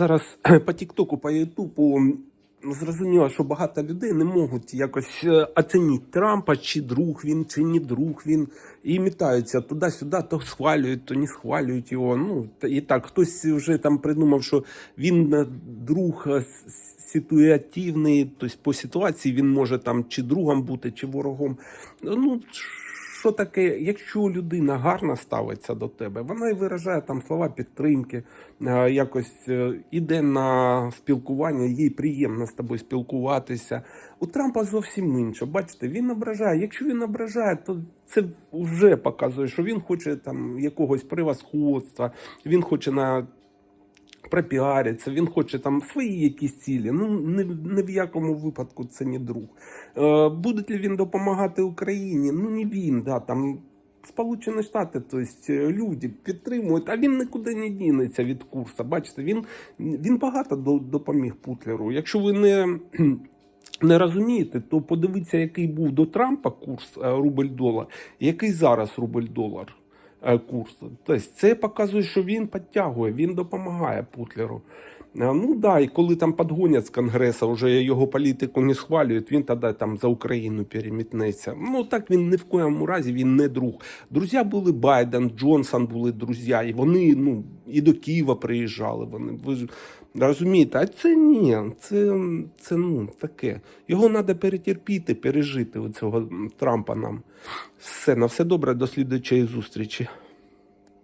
зараз по Тіктоку, по Ютубу зрозуміло, що багато людей не можуть якось е, оцінити Трампа, чи друг він, чи не друг він. І мітаються туди-сюди, то схвалюють, то не схвалюють його. Ну, і так, хтось вже там придумав, що він е, друг е, ситуативний, тобто по ситуації він може там чи другом бути, чи ворогом. Ну, що таке, якщо людина гарно ставиться до тебе, вона і виражає там слова підтримки, е, якось е, іде на спілкування, їй приємно з тобою спілкуватися. У Трампа зовсім інше. Бачите, він ображає. Якщо він ображає, то це вже показує, що він хоче там якогось превосходства, він хоче на пропіариться, він хоче там свої якісь цілі. Ну ні, ні в якому випадку це не друг. Е, буде ли він допомагати Україні? Ну не він, да, там. Сполучені Штати, тобто люди підтримують, а він нікуди не дінеться від курсу. Бачите, він, він багато до- допоміг Путлеру. Якщо ви не, не розумієте, то подивіться, який був до Трампа курс е, рубль-долар, який зараз рубль-долар е, курс. Тобто це показує, що він підтягує, він допомагає Путлеру. Е, Ну да, і коли там підгонять з Конгресу, вже його політику не схвалюють, він тоді там за Україну перемітнеться. Ну так він ні в коєму разі він не друг. Друзі були Байден, Джонсон були друзі, і вони ну і до Києва приїжджали. Вони ви розумієте, а це ні, це, це ну таке. Його треба перетерпіти, пережити оцього Трампа нам. Все, на все добре, до слідчої зустрічі.